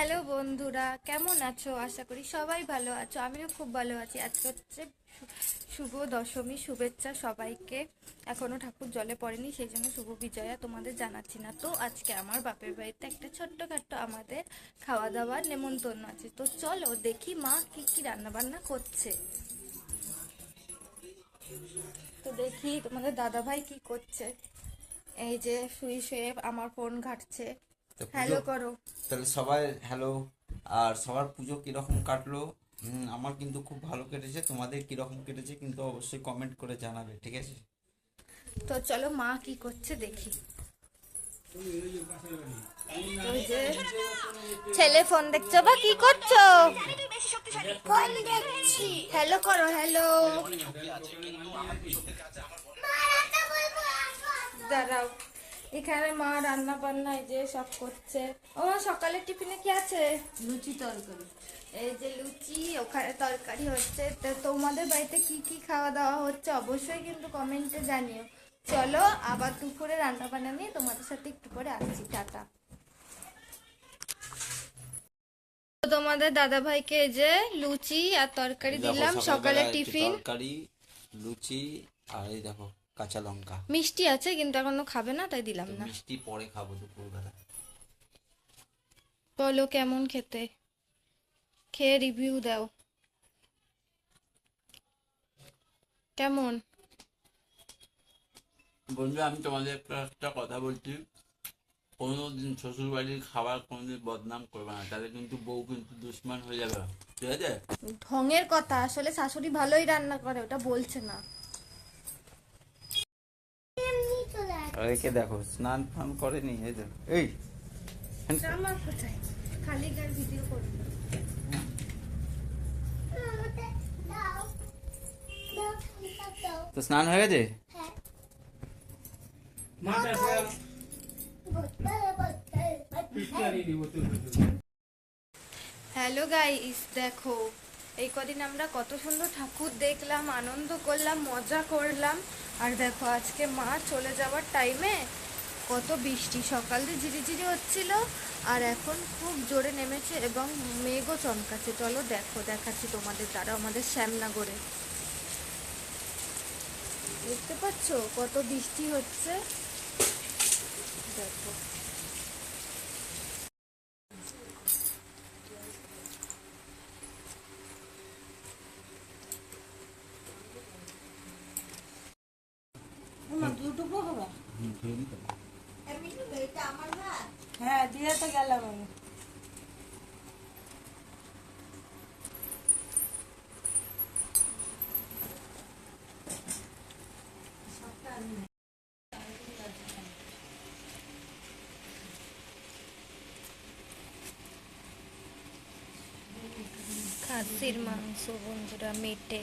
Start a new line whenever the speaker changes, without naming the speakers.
Hello বন্ধুরা, কেমন আছো? আশা করি সবাই ভালো আছো। আমিও খুব ভালো আছি। আজকে হচ্ছে শুভ দশমী, শুভেচ্ছা সবাইকে। এখনও ঠাকুর জলে পড়েনি, সেই জন্য শুভ বিজয়া তোমাদের জানাচ্ছি না। তো আজকে আমার বাপের বাড়িতে একটা ছোট্টখাট্ট আমাদের খাওয়া দাওয়ার নেমন্তন্ন আছে। তো চলো দেখি মা কি কি রান্না বান্না করছে। তো দেখি তোমাদের দাদা ভাই কি করছে। এই যে শুয়ে শুয়ে আমার ফোন ঘাটছে।
তো
হ্যালো করো।
তাহলে সবাই হ্যালো আর সবার পুজো কীরকম কাটলো? আমার কিন্তু খুব ভালো কেটেছে তোমাদের কীরকম কেটেছে কিন্তু অবশ্যই কমেন্ট করে জানাবে ঠিক আছে?
তো চলো মা কি করছে দেখি। ওই যে ছেলে ফোন দেখছ বা কি করছ? ফোন দেখছি। হ্যালো করো হ্যালো। দাঁড়াও। এখানে মা রান্না বান্না এই যে সব করছে। ও মা সকালের টিফিনে কি আছে?
লুচি তরকারি।
এই যে লুচি ওখানে তরকারি হচ্ছে। তো তোমাদের বাড়িতে কি কি খাওয়া দাওয়া হচ্ছে অবশ্যই কিন্তু কমেন্টে জানিও। চলো আবার দুপুরে রান্না বান্না নিয়ে তোমাদের সাথে একটু করে আসছি। টাটা। তোমাদের দাদা ভাইকে এই যে লুচি আর তরকারি দিলাম। সকালে টিফিন।
তরকারি লুচি আর এই দেখো কাঁচা লঙ্কা।
মিষ্টি আছে কিন্তু এখনও খাবে না তাই দিলাম না।
মিষ্টি পরে খাব দুপুরবেলা।
বলো কেমন খেতে? খেয়ে রিভিউ দাও। কেমন?
বন্ধু আমি তোমাদের একটা কথা বলছি। কোনোদিন শ্বশুর বাড়ির খাবার কোনোদিন বদনাম করবে না। তাহলে কিন্তু বউ কিন্তু দুশ্মন হয়ে যাবে। ঠিক আছে?
ঢঙের কথা আসলে শাশুড়ি ভালোই রান্না করে ওটা বলছে না।
একে দেখো, স্নান ফান করেনি, এই দেখো এই। তো স্নান হয়ে গেছে?
হ্যালো গাইস, দেখো এই কদিন আমরা কত সুন্দর ঠাকুর দেখলাম, আনন্দ করলাম, মজা করলাম। আর দেখো, আজকে মা চলে যাওয়ার টাইমে কত বৃষ্টি। সকাল দিয়ে ঝিরিঝিরি হচ্ছিল, আর এখন খুব জোরে নেমেছে এবং মেঘও চমকাচ্ছে। চলো দেখো, দেখাচ্ছি তোমাদের দ্বারা আমাদের শ্যামনগরে। দেখতে পাচ্ছ কত বৃষ্টি হচ্ছে? দেখো।
দুটুকু হবে। হ্যাঁ দিয়ে তো গেলাম আমি।
খাসির মাংস বন্ধুরা মেটে।